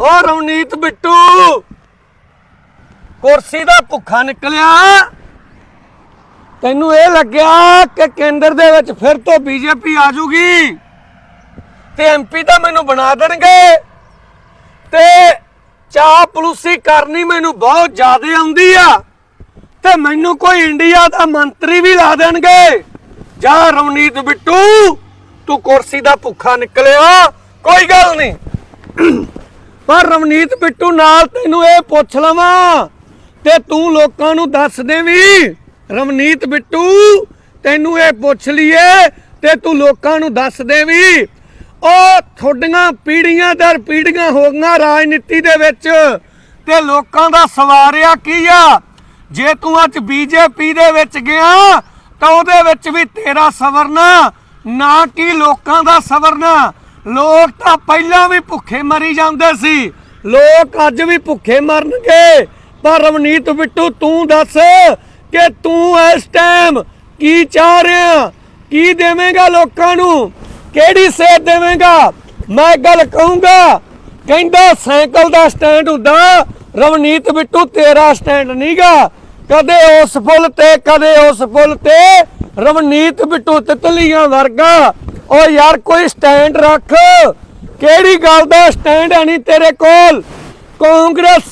ਓ ਰਵਨੀਤ ਬਿੱਟੂ। ਕੁਰਸੀ ਦਾ ਭੁੱਖਾ ਨਿਕਲਿਆ। ਤੈਨੂੰ ਇਹ ਲੱਗਿਆ ਕਿ ਕੇਂਦਰ ਦੇ ਵਿੱਚ ਫਿਰ ਤੋਂ ਬੀਜੇਪੀ ਆ ਜੂਗੀ ਤੇ ਐਮਪੀ ਤਾਂ ਮੈਨੂੰ ਬਣਾ ਦੇਣਗੇ ਤੇ ਚਾਹ ਪਲੂਸੀ ਕਰਨੀ ਮੈਨੂੰ ਬਹੁਤ ਜ਼ਿਆਦਾ ਆਉਂਦੀ ਆ ਤੇ ਮੈਨੂੰ ਕੋਈ ਇੰਡੀਆ ਦਾ ਮੰਤਰੀ ਵੀ ਲਾ ਦੇਣਗੇ। ਜਾ ਰਵਨੀਤ ਬਿੱਟੂ, ਤੂੰ ਕੁਰਸੀ ਦਾ ਭੁੱਖਾ ਨਿਕਲਿਆ। ਕੋਈ ਗੱਲ ਨਹੀਂ। ਪਰ ਰਵਨੀਤ ਬਿੱਟੂ ਨਾਲ ਤੈਨੂੰ ਇਹ ਪੁੱਛ ਲਵਾਂ ਤੇ ਤੂੰ ਲੋਕਾਂ ਨੂੰ ਦੱਸ ਦੇ ਵੀ, ਰਵਨੀਤ ਬਿੱਟੂ, ਤੈਨੂੰ ਇਹ ਪੁੱਛ ਲਈਏ ਤੇ ਤੂੰ ਲੋਕਾਂ ਨੂੰ ਦੱਸ ਦੇਵੀਂ ਉਹ ਤੁਹਾਡੀਆਂ ਪੀੜੀਆਂ ਦਰ ਪੀੜੀਆਂ ਹੋ ਗਈਆਂ ਰਾਜਨੀਤੀ ਦੇ ਵਿੱਚ ਤੇ ਲੋਕਾਂ ਦਾ ਸਵਾਰਿਆ ਕੀ ਆ? ਜੇ ਤੂੰ ਅੱਜ ਬੀਜੇਪੀ ਦੇ ਵਿੱਚ ਗਿਆ, ਤਾਂ ਉਹਦੇ ਵਿੱਚ ਵੀ ਤੇਰਾ ਸਵਰਨਾ, ਨਾ ਕਿ ਲੋਕਾਂ ਦਾ ਸਵਰਨਾ। ਲੋਕ ਤਾਂ ਪਹਿਲਾਂ ਵੀ ਭੁੱਖੇ ਮਰੀ ਜਾਂਦੇ ਸੀ। ਲੋਕ ਅੱਜ ਵੀ ਭੁੱਖੇ ਮਰਨਗੇ। ਪਰ ਰਵਨੀਤ ਬਿੱਟੂ, ਤੂੰ ਦੱਸ ਕਿ ਤੂੰ ਇਸ ਟਾਈਮ ਕੀ ਚਾਹ ਰਿਹਾ? ਕੀ ਦੇਵੇਂਗਾ ਲੋਕਾਂ ਨੂੰ? ਕਿਹੜੀ ਸੇਧ ਦੇਵੇਂਗਾ? ਮੈਂ ਇੱਕ ਗੱਲ ਕਹੂੰਗਾ, ਕਹਿੰਦਾ ਸਾਈਕਲ ਦਾ ਸਟੈਂਡ ਹੁੰਦਾ, ਰਵਨੀਤ ਬਿੱਟੂ ਤੇਰਾ ਸਟੈਂਡ ਨਹੀਂਗਾ ਕਦੇ ਉਸ ਫੁੱਲ ਤੇ, ਕਦੇ ਉਸ ਫੁੱਲ ਤੇ, ਰਵਨੀਤ ਬਿੱਟੂ ਤਿਤਲੀਆਂ ਵਰਗਾ ਓ ਯਾਰ ਕੋਈ ਸਟੈਂਡ ਰੱਖ। ਕਿਹੜੀ ਗੱਲ ਦਾ ਸਟੈਂਡ ਹੈ ਨਹੀਂ ਤੇਰੇ ਕੋਲ? ਕਾਂਗਰਸ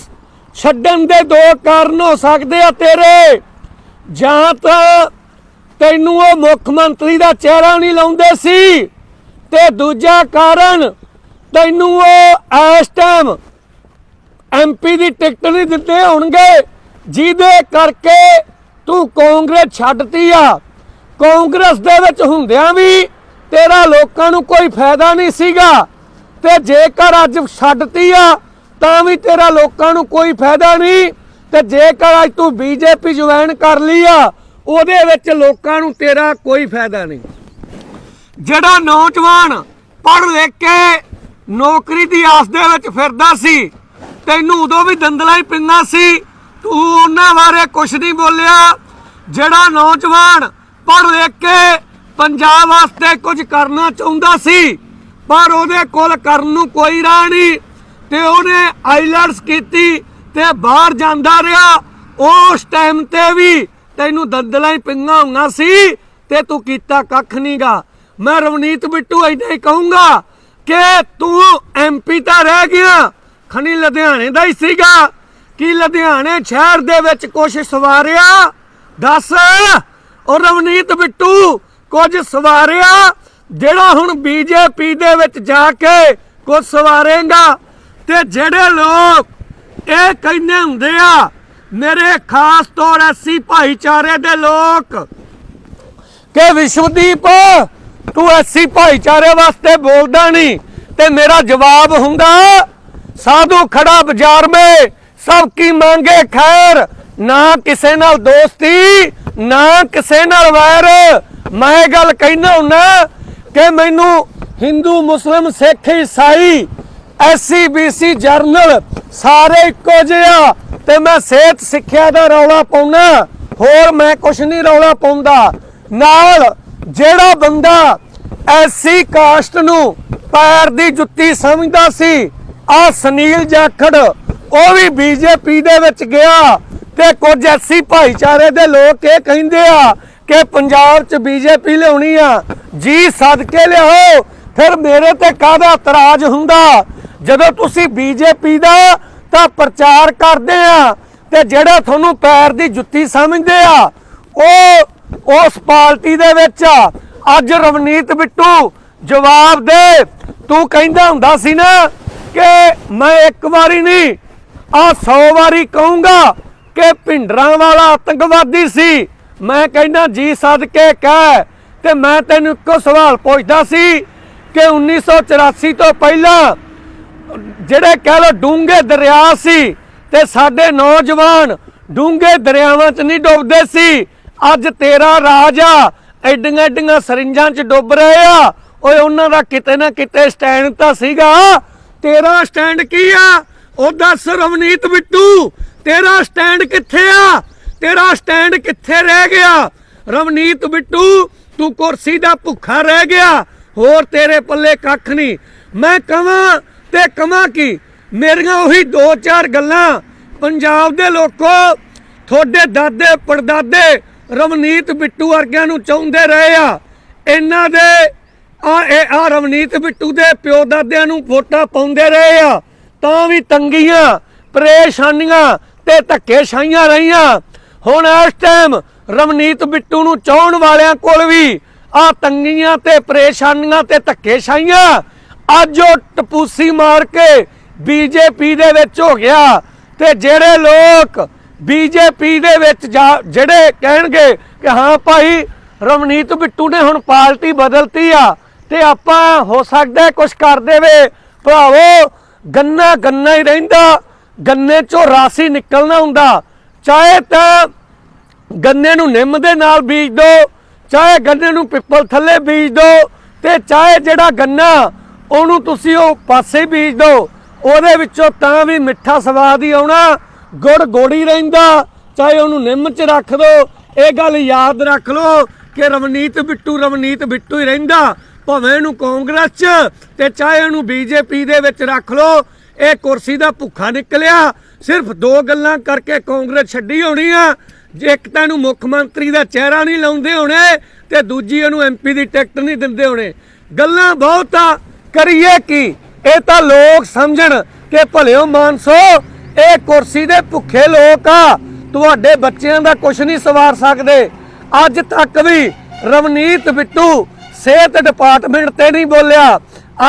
ਛੱਡਣ ਦੇ ਦੋ ਕਾਰਨ ਹੋ ਸਕਦੇ ਆ ਤੇਰੇ। ਜਾਂ ਤਾਂ ਤੈਨੂੰ ਉਹ ਮੁੱਖ ਮੰਤਰੀ ਦਾ ਚਿਹਰਾ ਨਹੀਂ ਲਾਉਂਦੇ ਸੀ ਤੇ ਦੂਜਾ ਕਾਰਨ ਤੈਨੂੰ ਉਹ ਇਸ ਟਾਈਮ ਐਮਪੀ ਦੀ ਟਿਕਟ ਨਹੀਂ ਦਿੱਤੇ ਹੋਣਗੇ, ਜਿਹਦੇ ਕਰਕੇ ਤੂੰ ਕਾਂਗਰਸ ਛੱਡਤੀ ਆ। ਕਾਂਗਰਸ ਦੇ ਵਿੱਚ ਹੁੰਦਿਆਂ ਵੀ ਤੇਰਾ ਲੋਕਾਂ ਨੂੰ ਕੋਈ ਫਾਇਦਾ ਨਹੀਂ ਸੀਗਾ। ਤੇ ਜੇਕਰ ਅੱਜ ਛੱਡਤੀ ਆ, ਤਾਂ ਵੀ ਤੇਰਾ ਲੋਕਾਂ ਨੂੰ ਕੋਈ ਫਾਇਦਾ ਨਹੀਂ। ਤੇ ਜੇਕਰ ਅੱਜ ਤੂੰ ਬੀਜੇਪੀ ਜੁਆਇਨ ਕਰ ਲਈ ਆ, ਉਹਦੇ ਵਿੱਚ ਲੋਕਾਂ ਨੂੰ ਤੇਰਾ ਕੋਈ ਫਾਇਦਾ ਨਹੀਂ। ਜਿਹੜਾ ਨੌਜਵਾਨ ਪੜ੍ਹ ਲਿਖ ਕੇ ਨੌਕਰੀ ਦੀ ਆਸ ਦੇ ਵਿੱਚ ਫਿਰਦਾ ਸੀ, ਤੈਨੂੰ ਉਦੋਂ ਵੀ ਦੰਦਲਾ ਹੀ ਪਿੰਨਾ ਸੀ, ਤੂੰ ਉਹਨਾਂ ਬਾਰੇ ਕੁਝ ਨਹੀਂ ਬੋਲਿਆ। ਜਿਹੜਾ ਨੌਜਵਾਨ ਪੜ੍ਹ ਲਿਖ ਕੇ ਪੰਜਾਬ ਵਾਸਤੇ ਕੁਝ ਕਰਨਾ ਚਾਹੁੰਦਾ ਸੀ, ਪਰ ਉਹਦੇ ਕੋਲ ਕਰਨ ਨੂੰ ਕੋਈ ਰਾਹ ਨਹੀਂ। ਤੇ ਉਹਨੇ ਆਈਲੈਂਡਸ ਕੀਤੀ ਤੇ ਬਾਹਰ ਜਾਂਦਾ ਰਿਹਾ। ਉਸ ਟਾਈਮ ਤੇ ਵੀ ਤੈਨੂੰ ਦੰਦਲਾਂ ਹੀ ਪਿੰਗਾ ਹੋਣਾ ਸੀ ਤੇ ਤੂੰ ਕੀਤਾ ਕੱਖ ਨਹੀਂਗਾ ਮੈਂ ਰਵਨੀਤ ਬਿੱਟੂ ਏਦਾਂ ਹੀ ਕਹੂੰਗਾ ਕਿ ਤੂੰ ਐਮਪੀ ਤਾਂ ਰਹਿ ਗਿਆ, ਖਣੀ ਲੁਧਿਆਣੇ ਦਾ ਹੀ ਸੀਗਾ। ਕਿ ਲੁਧਿਆਣੇ ਸ਼ਹਿਰ ਦੇ ਵਿੱਚ ਕੁਛ ਸਵਾਰਿਆ? ਦੱਸ। ਉਹ ਰਵਨੀਤ ਬਿੱਟੂ ਕੁਝ ਸਵਾਰਿਆ, ਜਿਹੜਾ ਹੁਣ ਬੀਜੇਪੀ ਦੇ ਵਿੱਚ ਜਾ ਕੇ ਕੁਝ ਸਵਾਰੇਗਾ। ਤੇ ਜਿਹੜੇ ਲੋਕ ਇਹ ਕਹਿੰਦੇ ਹੁੰਦੇ ਆ, ਮੇਰੇ ਖਾਸ ਤੌਰ ਐਸੀ ਭਾਈਚਾਰੇ ਦੇ ਲੋਕ, ਕਿ ਵਿਸ਼ਵਦੀਪ, ਤੂੰ ਐਸੀ ਭਾਈਚਾਰੇ ਵਾਸਤੇ ਬੋਲਦਾ ਨਹੀਂ, ਤੇ ਮੇਰਾ ਜਵਾਬ ਹੁੰਦਾ, ਸਾਧੂ ਖੜਾ ਬਾਜ਼ਾਰ ਮੇ, ਸਭ ਕੀ ਮੰਗੇ ਖੈਰ, ਨਾ ਕਿਸੇ ਨਾਲ ਦੋਸਤੀ, ਨਾ ਕਿਸੇ ਨਾਲ ਵੈਰ ਮੈਂ ਇਹ ਗੱਲ ਕਹਿਣਾ ਹੁੰਨਾ ਕਿ ਮੈਨੂੰ ਹਿੰਦੂ ਮੁਸਲਮ ਸਿੱਖ ਈਸਾਈ ਐਸਸੀ ਬੀਸੀ ਜਰਨਲ ਸਾਰੇ ਇੱਕੋ ਜਿਹੇ ਤੇ ਮੈਂ ਸਿਹਤ ਸਿੱਖਿਆ ਦਾ ਰੌਲਾ ਪਾਉਣਾ ਹੋਰ ਮੈਂ ਕੁਛ ਨਹੀਂ ਰੌਲਾ ਪਾਉਂਦਾ। ਨਾਲ ਜਿਹੜਾ ਬੰਦਾ ਐਸੀ ਕਾਸਟ ਨੂੰ ਪੈਰ ਦੀ ਜੁੱਤੀ ਸਮਝਦਾ ਸੀ, ਆ ਸੁਨੀਲ ਜਾਖੜ, ਉਹ ਵੀ ਬੀਜੇਪੀ ਦੇ ਵਿੱਚ ਗਿਆ ਤੇ ਕੁਝ ਐਸੀ ਭਾਈਚਾਰੇ ਦੇ ਲੋਕ ਇਹ ਕਹਿੰਦੇ ਆ ਕਿ ਪੰਜਾਬ 'ਚ ਬੀਜੇਪੀ ਲਿਆਉਣੀ ਆ, ਜੀ ਸਦਕੇ ਲਿਆਓ, ਫਿਰ ਮੇਰੇ ਤੇ ਕਾਹਦਾ ਇਤਰਾਜ਼ ਹੁੰਦਾ? ਜਦੋਂ ਤੁਸੀਂ ਬੀਜੇਪੀ ਦਾ ਤਾਂ ਪ੍ਰਚਾਰ ਕਰਦੇ ਆ, ਤੇ ਜਿਹੜਾ ਤੁਹਾਨੂੰ ਪੈਰ ਦੀ ਜੁੱਤੀ ਸਮਝਦੇ ਆ, ਉਹ ਉਸ ਪਾਰਟੀ ਦੇ ਵਿੱਚ ਅੱਜ ਰਵਨੀਤ ਬਿੱਟੂ ਜਵਾਬ ਦੇ। ਤੂੰ ਕਹਿੰਦਾ ਹੁੰਦਾ ਸੀ ਨਾ ਕਿ ਮੈਂ ਇੱਕ ਵਾਰੀ ਨਹੀਂ ਆ 100 ਵਾਰੀ ਕਹੂੰਗਾ ਕਿ ਭਿੰਡਰਾਂ ਵਾਲਾ ਆਤੰਕਵਾਦੀ ਸੀ। ਮੈਂ ਕਹਿੰਦਾ ਜੀ ਸਦਕੇ ਕਹਿ, ਤੇ ਮੈਂ ਤੈਨੂੰ ਇੱਕੋ ਸਵਾਲ ਪੁੱਛਦਾ ਸੀ ਕਿ 1984 ਤੋਂ ਪਹਿਲਾਂ, ਜਿਹੜੇ ਕਹਿ ਲੋ ਡੂੰਘੇ ਦਰਿਆ ਸੀ ਤੇ ਸਾਡੇ ਨੌਜਵਾਨ ਡੂੰਘੇ ਦਰਿਆਵਾਂ 'ਚ ਨਹੀਂ ਡੁੱਬਦੇ ਸੀ, ਅੱਜ ਤੇਰਾ ਰਾਜ ਆ ਐਡੀਆਂ ਐਡੀਆਂ ਸਰਿੰਜਾਂ 'ਚ ਡੁੱਬ ਰਹੇ ਆ। ਓਏ, ਉਹਨਾਂ ਦਾ ਕਿਤੇ ਨਾ ਕਿਤੇ ਸਟੈਂਡ ਤਾਂ ਸੀਗਾ। ਤੇਰਾ ਸਟੈਂਡ ਕੀ ਆ? ਉਹ ਦੱਸ ਰਵਨੀਤ ਬਿੱਟੂ, ਤੇਰਾ ਸਟੈਂਡ ਕਿੱਥੇ ਆ? ਤੇਰਾ ਸਟੈਂਡ ਕਿੱਥੇ ਰਹਿ ਗਿਆ? ਰਵਨੀਤ ਬਿੱਟੂ, ਤੂੰ ਕੁਰਸੀ ਦਾ ਭੁੱਖਾ ਰਹਿ ਗਿਆ। ਹੋਰ ਤੇਰੇ ਪੱਲੇ ਕੱਖ ਨਹੀਂ। ਮੈਂ ਕਵਾਂ ਤੇ ਕਵਾਂ ਕੀ? ਮੇਰੀਆਂ ਉਹੀ ਦੋ ਚਾਰ ਗੱਲਾਂ। ਪੰਜਾਬ ਦੇ ਲੋਕੋ, ਤੁਹਾਡੇ ਦਾਦੇ, ਪੜਦਾਦੇ ਰਵਨੀਤ ਬਿੱਟੂ ਵਰਗਿਆਂ ਨੂੰ ਚਾਹੁੰਦੇ ਰਹੇ ਆ। ਇਹਨਾਂ ਦੇ, ਆ, ਇਹ, ਆ ਰਵਨੀਤ ਬਿੱਟੂ ਦੇ ਪਿਓ ਦਾਦਿਆਂ ਨੂੰ ਵੋਟਾਂ ਪਾਉਂਦੇ ਰਹੇ ਆ। ਤਾਂ ਵੀ ਤੰਗੀਆਂ, ਪਰੇਸ਼ਾਨੀਆਂ ਤੇ ਧੱਕੇ ਛਾਈਆਂ ਰਹੀਆਂ। ਹੁਣ ਇਸ ਟਾਈਮ ਰਵਨੀਤ ਬਿੱਟੂ ਨੂੰ ਚਾਹਣ ਵਾਲਿਆਂ ਕੋਲ ਵੀ ਆ ਤੰਗੀਆਂ ਤੇ ਪਰੇਸ਼ਾਨੀਆਂ ਤੇ ਧੱਕੇ ਛਾਈਆਂ ਅੱਜ ਉਹ ਟਪੂਸੀ ਮਾਰ ਕੇ ਬੀਜੇਪੀ ਦੇ ਵਿੱਚ ਹੋ ਗਿਆ ਤੇ ਜਿਹੜੇ ਲੋਕ ਬੀਜੇਪੀ ਦੇ ਵਿੱਚ ਜਾ- ਜਿਹੜੇ ਕਹਿਣਗੇ ਕਿ ਹਾਂ ਭਾਈ ਰਵਨੀਤ ਬਿੱਟੂ ਨੇ ਹੁਣ ਪਾਰਟੀ ਬਦਲਤੀ ਆ ਤੇ ਆਪਾਂ ਹੋ ਸਕਦਾ ਕੁਝ ਕਰ ਦੇਵੇ। ਭਰਾਵੋ ਗੰਨਾ ਗੰਨਾ ਹੀ ਰਹਿੰਦਾ, ਗੰਨੇ ਚੋਂ ਰਾਸੀ ਨਿਕਲਣਾ ਹੁੰਦਾ। ਚਾਹੇ ਤਾਂ ਗੰਨੇ ਨੂੰ ਨਿੰਮ ਦੇ ਨਾਲ ਬੀਜ ਦਿਓ ਚਾਹੇ ਗੰਨੇ ਨੂੰ ਪਿੱਪਲ ਥੱਲੇ ਬੀਜ ਦਿਓ ਤੇ ਚਾਹੇ ਜਿਹੜਾ ਗੰਨਾ ਉਹਨੂੰ ਤੁਸੀਂ ਉਹ ਪਾਸੇ ਬੀਜ ਦਿਓ ਉਹਦੇ ਵਿੱਚੋਂ ਤਾਂ ਵੀ ਮਿੱਠਾ ਸਵਾਦ ਹੀ ਆਉਣਾ, ਗੁੜ ਗੋੜੀ ਰਹਿੰਦਾ, ਚਾਹੇ ਉਹਨੂੰ ਨਿੰਮ 'ਚ ਰੱਖ ਦਿਓ ਇਹ ਗੱਲ ਯਾਦ ਰੱਖ ਲਓ ਕਿ ਰਵਨੀਤ ਬਿੱਟੂ ਰਵਨੀਤ ਬਿੱਟੂ ਹੀ ਰਹਿੰਦਾ, ਭਾਵੇਂ ਇਹਨੂੰ ਕਾਂਗਰਸ 'ਚ ਤੇ ਚਾਹੇ ਉਹਨੂੰ ਬੀਜੇਪੀ ਦੇ ਵਿੱਚ ਰੱਖ ਲਓ ਇਹ ਕੁਰਸੀ ਦਾ ਭੁੱਖਾ ਨਿਕਲਿਆ। ਸਿਰਫ ਦੋ ਗੱਲਾਂ ਕਰਕੇ ਕਾਂਗਰਸ ਛੱਡੀ ਹੋਣੀ ਆ। ਜੇ ਇੱਕ ਤਾਂ ਇਹਨੂੰ ਮੁੱਖ ਮੰਤਰੀ ਦਾ ਚਿਹਰਾ ਨਹੀਂ ਲਾਉਂਦੇ ਹੋਣੇ ਤੇ ਦੂਜੀ ਇਹਨੂੰ ਐਮਪੀ ਦੀ ਟਿਕਟ ਨਹੀਂ ਦਿੰਦੇ ਹੋਣੇ। ਗੱਲਾਂ ਬਹੁਤ ਆ, ਕਰੀਏ ਕੀ? ਇਹ ਤਾਂ ਲੋਕ ਸਮਝਣ ਕਿ ਭਲਿਓ ਮਾਨਸੋ, ਇਹ ਕੁਰਸੀ ਦੇ ਭੁੱਖੇ ਲੋਕ ਆ। ਤੁਹਾਡੇ ਬੱਚਿਆਂ ਦਾ ਕੁਝ ਨਹੀਂ ਸਵਾਰ ਸਕਦੇ। ਅੱਜ ਤੱਕ ਵੀ ਰਵਨੀਤ ਬਿੱਟੂ ਸਿਹਤ ਡਿਪਾਰਟਮੈਂਟ ਤੇ ਨਹੀਂ ਬੋਲਿਆ।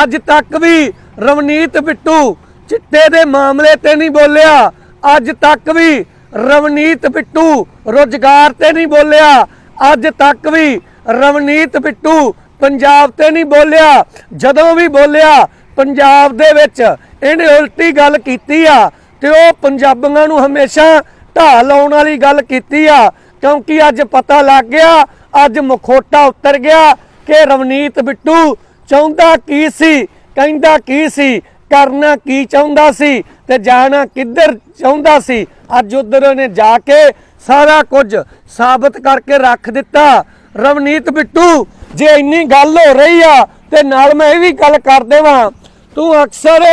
ਅੱਜ ਤੱਕ ਵੀ ਰਵਨੀਤ ਬਿੱਟੂ ਚਿੱਟੇ ਦੇ ਮਾਮਲੇ ਤੇ ਨਹੀਂ ਬੋਲਿਆ। ਅੱਜ ਤੱਕ ਵੀ ਰਵਨੀਤ ਬਿੱਟੂ ਰੋਜ਼ਗਾਰ ਤੇ ਨਹੀਂ ਬੋਲਿਆ। ਅੱਜ ਤੱਕ ਵੀ ਰਵਨੀਤ ਬਿੱਟੂ ਪੰਜਾਬ ਤੇ ਨਹੀਂ ਬੋਲਿਆ। ਜਦੋਂ ਵੀ ਬੋਲਿਆ, ਪੰਜਾਬ ਦੇ ਵਿੱਚ ਇਹਨੇ ਉਲਟੀ ਗੱਲ ਕੀਤੀ ਆ ਤੇ ਉਹ ਪੰਜਾਬੀਆਂ ਨੂੰ ਹਮੇਸ਼ਾ ਢਾਹ ਲਾਉਣ ਵਾਲੀ ਗੱਲ ਕੀਤੀ ਆ। ਕਿਉਂਕਿ ਅੱਜ ਪਤਾ ਲੱਗ ਗਿਆ, ਅੱਜ ਮਖੋਟਾ ਉਤਰ ਗਿਆ ਕਿ ਰਵਨੀਤ ਬਿੱਟੂ ਚਾਹੁੰਦਾ ਕੀ ਸੀ, ਕਹਿੰਦਾ ਕੀ ਸੀ ਕਰਨਾ ਕੀ ਚਾਹੁੰਦਾ ਸੀ ਤੇ ਜਾਣਾ ਕਿੱਧਰ ਚਾਹੁੰਦਾ ਸੀ? ਅੱਜ ਉਧਰ ਉਹਨੇ ਜਾ ਕੇ ਸਾਰਾ ਕੁਝ ਸਾਬਤ ਕਰਕੇ ਰੱਖ ਦਿੱਤਾ। ਰਵਨੀਤ ਬਿੱਟੂ, ਜੇ ਇੰਨੀ ਗੱਲ ਹੋ ਰਹੀ ਆ ਤੇ ਨਾਲ ਮੈਂ ਇਹ ਵੀ ਗੱਲ ਕਰ ਦੇਵਾਂ। ਤੂੰ ਅਕਸਰ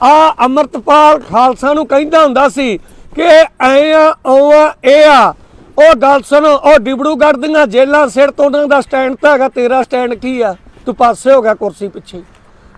ਆ ਅਮਰਤਪਾਲ ਖਾਲਸਾ ਨੂੰ ਕਹਿੰਦਾ ਹੁੰਦਾ ਸੀ ਕਿ ਐ ਆ ਉਹ ਆ, ਇਹ ਆ। ਉਹ ਗੱਲ ਸੁਣ, ਉਹ ਡਿਬੜੂਗੜ੍ਹ ਦੀਆਂ ਜੇਲਾਂ ਸਿਰ ਤੋਂ ਉਹਨਾਂ ਦਾ ਸਟੈਂਡ ਤਾਂ ਹੈਗਾ, ਤੇਰਾ ਸਟੈਂਡ ਕੀ ਆ? ਤੂੰ ਪਾਸੇ ਹੋ ਗਿਆ ਕੁਰਸੀ ਪਿੱਛੇ।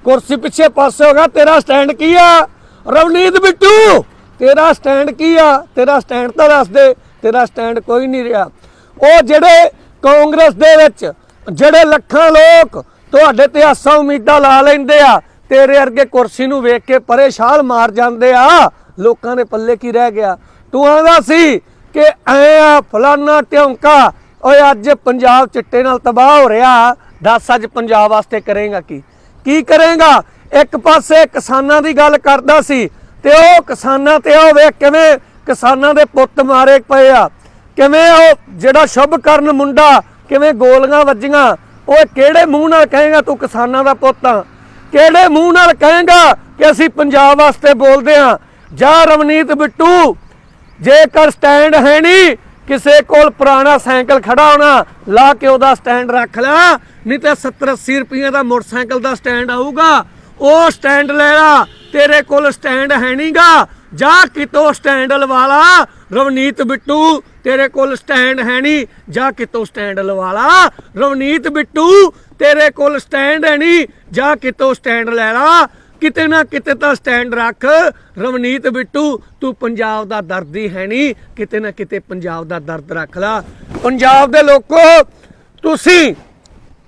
ਕੁਰਸੀ ਪਿੱਛੇ ਪਾਸੇ ਹੋ ਗਿਆ, ਤੇਰਾ ਸਟੈਂਡ ਕੀ ਆ? ਰਵਨੀਤ ਬਿੱਟੂ, ਤੇਰਾ ਸਟੈਂਡ ਕੀ ਆ? ਤੇਰਾ ਸਟੈਂਡ ਤਾਂ ਦੱਸ ਦੇ, ਤੇਰਾ ਸਟੈਂਡ ਕੋਈ ਨਹੀਂ ਰਿਹਾ। ਉਹ ਜਿਹੜੇ ਕਾਂਗਰਸ ਦੇ ਵਿੱਚ, ਜਿਹੜੇ ਲੱਖਾਂ ਲੋਕ ਤੁਹਾਡੇ ਤੇ ਆਸਾਂ ਉਮੀਦਾਂ ਲਾ ਲੈਂਦੇ ਆ, ਤੇਰੇ ਵਰਗੇ ਕੁਰਸੀ ਨੂੰ ਵੇਖ ਕੇ ਪਰੇਸ਼ਾਨ ਮਾਰ ਜਾਂਦੇ ਆ, ਲੋਕਾਂ ਦੇ ਪੱਲੇ ਕੀ ਰਹਿ ਗਿਆ? ਤੂੰ ਆਂਦਾ ਸੀ ਕਿ ਐ ਆ, ਫਲਾਨਾ ਟਿਉਂਕਾ ਓਏ ਅੱਜ ਪੰਜਾਬ ਚਿੱਟੇ ਨਾਲ ਤਬਾਹ ਹੋ ਰਿਹਾ, ਦੱਸ ਅੱਜ ਪੰਜਾਬ ਵਾਸਤੇ ਕਰੇਗਾ ਕੀ? ਕੀ ਕਰੇਗਾ? ਇੱਕ ਪਾਸੇ ਕਿਸਾਨਾਂ ਦੀ ਗੱਲ ਕਰਦਾ ਸੀ ਤੇ ਉਹ ਕਿਸਾਨਾਂ ਤੇ ਉਹ ਵੇਖ ਕਿਵੇਂ ਕਿਸਾਨਾਂ ਦੇ ਪੁੱਤ ਮਾਰੇ ਪਏ ਆ। ਕਿਵੇਂ ਉਹ ਜਿਹੜਾ ਸ਼ੁਭ ਕਰਨ ਮੁੰਡਾ, ਕਿਵੇਂ ਗੋਲੀਆਂ ਵੱਜੀਆਂ, ਉਹ ਕਿਹੜੇ ਮੂੰਹ ਨਾਲ ਕਹੇਗਾ ਤੂੰ ਕਿਸਾਨਾਂ ਦਾ ਪੁੱਤ ਆ? ਕਿਹੜੇ ਮੂੰਹ ਨਾਲ ਕਹੇਗਾ ਕਿ ਅਸੀਂ ਪੰਜਾਬ ਵਾਸਤੇ ਬੋਲਦੇ ਆ? ਜਾਂ ਰਵਨੀਤ ਬਿੱਟੂ, ਜੇਕਰ ਸਟੈਂਡ ਹੈ ਨਹੀਂ ਕਿਸੇ ਕੋਲ ਪੁਰਾਣਾ ਸਾਈਕਲ ਖੜਾ ਹੋਣਾ, ਲਾ ਕੇ ਉਹਦਾ ਸਟੈਂਡ ਰੱਖ ਲੈ, ਨਹੀਂ ਤੇ 70 80 ਰੁਪਏ ਦਾ ਮੋਟਰਸਾਈਕਲ ਦਾ ਸਟੈਂਡ ਆਊਗਾ। ਉਹ ਸਟੈਂਡ ਲੈ ਲਾ, ਤੇਰੇ ਕੋਲ ਸਟੈਂਡ ਹੈ ਨਹੀਂਗਾ। ਜਾ ਕਿਤੋਂ ਸਟੈਂਡ ਲਵਾਲਾ ਰਵਨੀਤ ਬਿੱਟੂ, ਤੇਰੇ ਕੋਲ ਸਟੈਂਡ ਹੈ ਨਹੀਂ। ਜਾ ਕਿਤੋਂ ਸਟੈਂਡ ਲਵਾ ਲਾ, ਰਵਨੀਤ ਬਿੱਟੂ, ਤੇਰੇ ਕੋਲ ਸਟੈਂਡ ਹੈ ਨਹੀਂ। ਜਾ ਕਿਤੋਂ ਸਟੈਂਡ ਲੈ ਲਾ ਕਿਤੇ ਨਾ ਕਿਤੇ ਤਾਂ ਸਟੈਂਡ ਰੱਖ। ਰਵਨੀਤ ਬਿੱਟੂ, ਤੂੰ ਪੰਜਾਬ ਦਾ ਦਰਦ ਹੀ ਹੈ ਨਹੀਂ। ਕਿਤੇ ਨਾ ਕਿਤੇ ਪੰਜਾਬ ਦਾ ਦਰਦ ਰੱਖ ਲਾ। ਪੰਜਾਬ ਦੇ ਲੋਕੋ, ਤੁਸੀਂ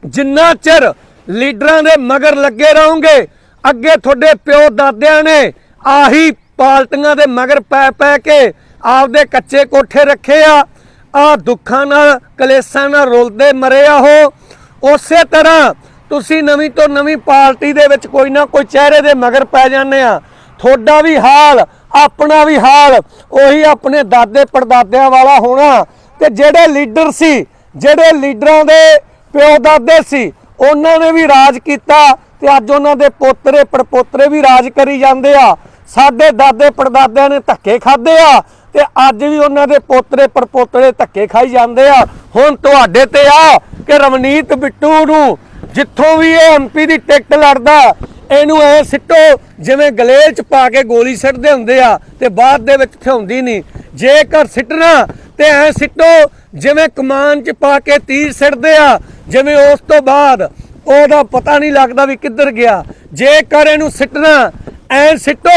ਜਿੰਨਾ ਚਿਰ ਲੀਡਰਾਂ ਦੇ ਮਗਰ ਲੱਗੇ ਰਹੋਗੇ, ਅੱਗੇ ਤੁਹਾਡੇ ਪਿਓ ਦਾਦਿਆਂ ਨੇ ਆਹੀ ਪਾਲਟੀਆਂ ਦੇ ਮਗਰ ਪੈ ਪੈ ਕੇ ਆਪਦੇ ਕੱਚੇ ਕੋਠੇ ਰੱਖੇ ਆ। ਆ ਦੁੱਖਾਂ ਨਾਲ, ਕਲੇਸ਼ਾਂ ਨਾਲ ਰੁਲਦੇ ਮਰੇ ਆ ਉਹ। ਉਸੇ ਤਰ੍ਹਾਂ ਤੁਸੀਂ ਨਵੀਂ ਤੋਂ ਨਵੀਂ ਪਾਰਟੀ ਦੇ ਵਿੱਚ ਕੋਈ ਨਾ ਕੋਈ ਚਿਹਰੇ ਦੇ ਮਗਰ ਪੈ ਜਾਂਦੇ ਆ। ਤੁਹਾਡਾ ਵੀ ਹਾਲ, ਆਪਣਾ ਵੀ ਹਾਲ, ਉਹੀ ਆਪਣੇ ਦਾਦੇ ਪੜਦਾਦਿਆਂ ਵਾਲਾ ਹੋਣਾ। ਤੇ ਜਿਹੜੇ ਲੀਡਰ ਸੀ, ਜਿਹੜੇ ਲੀਡਰਾਂ ਦੇ ਪਿਓ ਦਾਦੇ ਸੀ, ਉਹਨਾਂ ਨੇ ਵੀ ਰਾਜ ਕੀਤਾ ਤੇ ਅੱਜ ਉਹਨਾਂ ਦੇ ਪੋਤਰੇ, ਪੜਪੋਤਰੇ ਵੀ ਰਾਜ ਕਰੀ ਜਾਂਦੇ ਆ। ਸਾਡੇ ਦਾਦੇ ਪੜਦਾਦਿਆਂ ਨੇ ਧੱਕੇ ਖਾਦੇ ਆ ਤੇ ਅੱਜ ਵੀ ਉਹਨਾਂ ਦੇ ਪੋਤਰੇ, ਪੜਪੋਤਰੇ ਧੱਕੇ ਖਾਈ ਜਾਂਦੇ ਆ। ਹੁਣ ਤੁਹਾਡੇ ਤੇ ਆ ਕਿ ਰਵਨੀਤ ਬਿੱਟੂ ਨੂੰ ਜਿੱਥੋਂ ਵੀ ਇਹ ਐਮਪੀ ਦੀ ਟਿਕਟ ਲੜਦਾ, ਇਹਨੂੰ ਐ ਸਿੱਟੋ, ਜਿਵੇਂ ਗਲੇਲ ਚ ਪਾ ਕੇ ਗੋਲੀ ਸਿੱਟਦੇ ਹੁੰਦੇ ਆ ਤੇ ਬਾਅਦ ਦੇ ਵਿੱਚ ਥਿਉਂਦੀ ਨਹੀਂ। ਜੇਕਰ ਸਿੱਟਣਾ ਤੇ ਐ ਸਿੱਟੋ, ਜਿਵੇਂ ਕਮਾਨ ਚ ਪਾ ਕੇ ਤੀਰ ਸਿੱਟਦੇ ਆ, ਜਿਵੇਂ ਉਸ ਤੋਂ ਬਾਅਦ, ਉਹਦਾ ਪਤਾ ਨਹੀਂ ਲੱਗਦਾ ਵੀ ਕਿੱਧਰ ਗਿਆ। ਜੇਕਰ ਇਹਨੂੰ ਸਿੱਟਣਾ ਐ ਸਿੱਟੋ,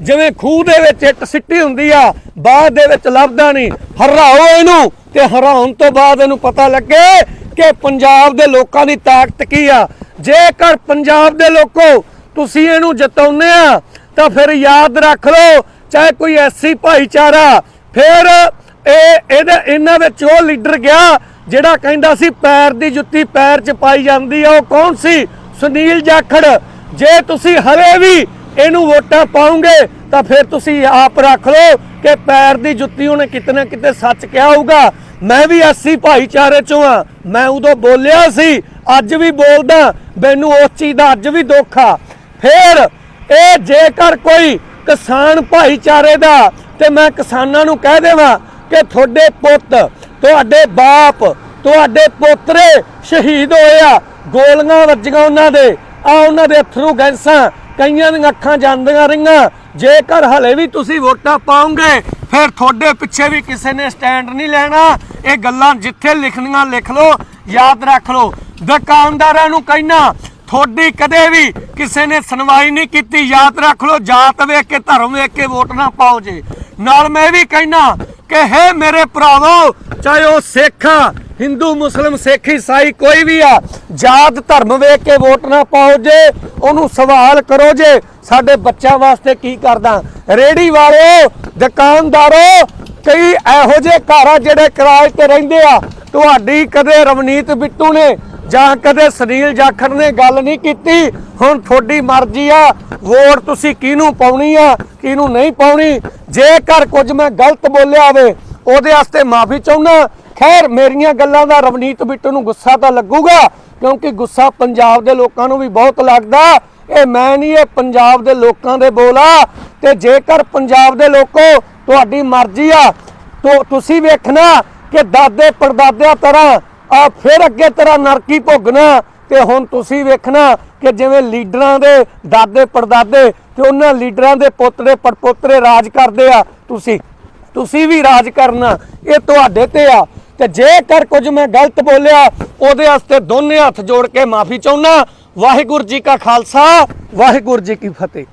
ਜਿਵੇਂ ਖੂਹ ਦੇ ਵਿੱਚ ਇੱਟ ਸਿੱਟੀ ਹੁੰਦੀ ਆ, ਬਾਅਦ ਦੇ ਵਿੱਚ ਲੱਭਦਾ ਨਹੀਂ। ਹਰਾਓ ਇਹਨੂੰ ਤੇ ਹਰਾਉਣ ਤੋਂ ਬਾਅਦ ਇਹਨੂੰ ਪਤਾ ਲੱਗੇ ਕਿ ਪੰਜਾਬ ਦੇ ਲੋਕਾਂ ਦੀ ਤਾਕਤ ਕੀ ਆ। ਜੇਕਰ ਪੰਜਾਬ ਦੇ ਲੋਕੋ ਤੁਸੀਂ ਇਹਨੂੰ ਜਿਤਾਉਂਦੇ ਆ, ਤਾਂ ਫਿਰ ਯਾਦ ਰੱਖ ਲਓ, ਚਾਹੇ ਕੋਈ ਐਸੀ ਭਾਈਚਾਰਾ, ਫਿਰ ਇਹ ਇਹਦੇ ਇਹਨਾਂ ਵਿੱਚ ਉਹ ਲੀਡਰ ਗਿਆ, ਜਿਹੜਾ ਕਹਿੰਦਾ ਸੀ ਪੈਰ ਦੀ ਜੁੱਤੀ ਪੈਰ 'ਚ ਪਾਈ ਜਾਂਦੀ ਆ, ਉਹ ਕੌਣ ਸੀ? ਸੁਨੀਲ ਜਾਖੜ। ਜੇ ਤੁਸੀਂ ਹਲੇ ਵੀ ਇਹਨੂੰ ਵੋਟਾਂ ਪਾਉਂਗੇ, ਤਾਂ ਫਿਰ ਤੁਸੀਂ ਆਪ ਰੱਖ ਲਓ ਕਿ ਪੈਰ ਦੀ ਜੁੱਤੀ ਉਹਨੇ ਕਿਤੇ ਨਾ ਕਿਤੇ ਸੱਚ ਕਿਹਾ ਹੋਊਗਾ। ਮੈਂ ਵੀ ਐਸੀ ਭਾਈਚਾਰੇ ਚੋਂ ਆ, ਮੈਂ ਉਦੋਂ ਬੋਲਿਆ ਸੀ, ਅੱਜ ਵੀ ਬੋਲਦਾ, ਮੈਨੂੰ ਉਸ ਚੀਜ਼ ਦਾ ਅੱਜ ਵੀ ਦੁੱਖ ਆ। ਫਿਰ ਇਹ ਜੇਕਰ ਕੋਈ ਕਿਸਾਨ ਭਾਈਚਾਰੇ ਦਾ, ਤੇ ਮੈਂ ਕਿਸਾਨਾਂ ਨੂੰ ਕਹਿ ਦੇਵਾਂ ਕਿ ਤੁਹਾਡੇ ਪੁੱਤ, ਤੁਹਾਡੇ ਬਾਪ, ਤੁਹਾਡੇ ਪੋਤਰੇ ਸ਼ਹੀਦ ਹੋਏ ਆ, ਗੋਲੀਆਂ ਵੱਜੀਆਂ ਉਹਨਾਂ ਦੇ, ਆ ਉਹਨਾਂ ਦੇ ਅਥਰੂ ਗੈਂਸਾਂ ਕਈਆਂ ਦੀਆਂ ਅੱਖਾਂ ਜਾਂਦੀਆਂ ਰਹੀਆਂ। ਜੇਕਰ ਹਲੇ ਵੀ ਤੁਸੀਂ ਵੋਟਾਂ ਪਾਉਂਗੇ ਫਿਰ ਤੁਹਾਡੇ ਪਿੱਛੇ ਵੀ ਕਿਸੇ ਨੇ ਸਟੈਂਡ ਨਹੀਂ ਲੈਣਾ। ਇਹ ਗੱਲਾਂ ਜਿੱਥੇ ਲਿਖਣੀਆਂ ਲਿਖ ਲਓ, ਯਾਦ ਰੱਖ ਲਓ। ਦੁਕਾਨਦਾਰਾਂ ਨੂੰ ਕਹਿਣਾ, ਤੁਹਾਡੀ ਕਦੇ ਵੀ ਕਿਸੇ ਨੇ ਸੁਣਵਾਈ ਨਹੀਂ ਕੀਤੀ, ਯਾਦ ਰੱਖ ਲਓ, ਜਾਤ ਵੇਖ ਕੇ, ਧਰਮ ਵੇਖ ਕੇ ਵੋਟ ਨਾ ਪਾਓ ਜੇ। ਨਾਲ ਮੈਂ ਵੀ ਕਹਿਣਾ ਕਿ ਹੈ ਮੇਰੇ ਭਰਾਵੋ, ਚਾਹੇ ਉਹ ਸਿੱਖ ਆ ਹਿੰਦੂ, ਮੁਸਲਮ, ਸਿੱਖ, ਈਸਾਈ ਕੋਈ ਵੀ ਆ, ਜਾਤ, ਧਰਮ ਵੇਖ ਕੇ ਵੋਟ ਨਾ ਪਾਓ ਜੇ, ਉਹਨੂੰ ਸਵਾਲ ਕਰੋ ਜੇ, ਸਾਡੇ ਬੱਚਿਆਂ ਵਾਸਤੇ ਕੀ ਕਰਦਾ। ਰੇੜੀ ਵਾਲਿਓ ਦੁਕਾਨਦਾਰੋ, ਕਈ ਇਹੋ ਜਿਹੇ ਘਰ ਆ ਜਿਹੜੇ ਕਿਰਾਏ ਤੇ ਰਹਿੰਦੇ ਆ। ਤੁਹਾਡੀ ਕਦੇ ਰਵਨੀਤ ਬਿੱਟੂ ਨੇ ਜਾਂ ਕਦੇ ਸੁਨੀਲ ਜਾਖੜ ਨੇ ਗੱਲ ਨਹੀਂ ਕੀਤੀ। ਹੁਣ ਤੁਹਾਡੀ ਮਰਜ਼ੀ ਆ, ਵੋਟ ਤੁਸੀਂ ਕਿਹਨੂੰ ਪਾਉਣੀ ਆ, ਕਿਹਨੂੰ ਨਹੀਂ ਪਾਉਣੀ। ਜੇਕਰ ਕੁਝ ਮੈਂ ਗਲਤ ਬੋਲਿਆ ਹੋਵੇ, ਉਹਦੇ ਵਾਸਤੇ ਮਾਫੀ ਚਾਹੁੰਦਾ। ਖੈਰ, ਮੇਰੀਆਂ ਗੱਲਾਂ ਦਾ ਰਵਨੀਤ ਬਿੱਟੂ ਨੂੰ ਗੁੱਸਾ ਤਾਂ ਲੱਗੂਗਾ, ਕਿਉਂਕਿ ਗੁੱਸਾ ਪੰਜਾਬ ਦੇ ਲੋਕਾਂ ਨੂੰ ਵੀ ਬਹੁਤ ਲੱਗਦਾ। ਇਹ ਮੈਂ ਨਹੀਂ, ਇਹ ਪੰਜਾਬ ਦੇ ਲੋਕਾਂ ਦੇ ਬੋਲ ਆ। ਤੇ ਜੇਕਰ ਪੰਜਾਬ ਦੇ ਲੋਕੋ ਤੁਹਾਡੀ ਮਰਜ਼ੀ ਆ, ਤੋ ਤੁਸੀਂ ਵੇਖਣਾ ਕਿ ਦਾਦੇ ਪੜਦਾਦਿਆਂ ਤਰ੍ਹਾਂ ਆ ਫਿਰ ਅੱਗੇ ਤਰ੍ਹਾਂ ਨਰਕੀ ਭੋਗਣਾ। ਤੇ ਹੁਣ ਤੁਸੀਂ ਵੇਖਣਾ ਕਿ ਜਿਵੇਂ ਲੀਡਰਾਂ ਦੇ ਦਾਦੇ ਪੜਦਾਦੇ ਤੇ ਉਹਨਾਂ ਲੀਡਰਾਂ ਦੇ ਪੋਤਰੇ ਪੜਪੋਤਰੇ ਰਾਜ ਕਰਦੇ ਆ, ਤੁਸੀਂ ਤੁਸੀਂ ਵੀ ਰਾਜ ਕਰਨਾ, ਇਹ ਤੁਹਾਡੇ ਤੇ ਆ। ਤੇ ਜੇਕਰ ਕੁਝ ਮੈਂ ਗਲਤ ਬੋਲਿਆ, ਉਹਦੇ ਵਾਸਤੇ ਦੋਨੇ ਹੱਥ ਜੋੜ ਕੇ ਮਾਫੀ ਚਾਹੁੰਦਾ ਵਾਹਿਗੁਰੂ ਜੀ ਕਾ ਖਾਲਸਾ, ਵਾਹਿਗੁਰੂ ਜੀ ਕੀ ਫਤਿਹ।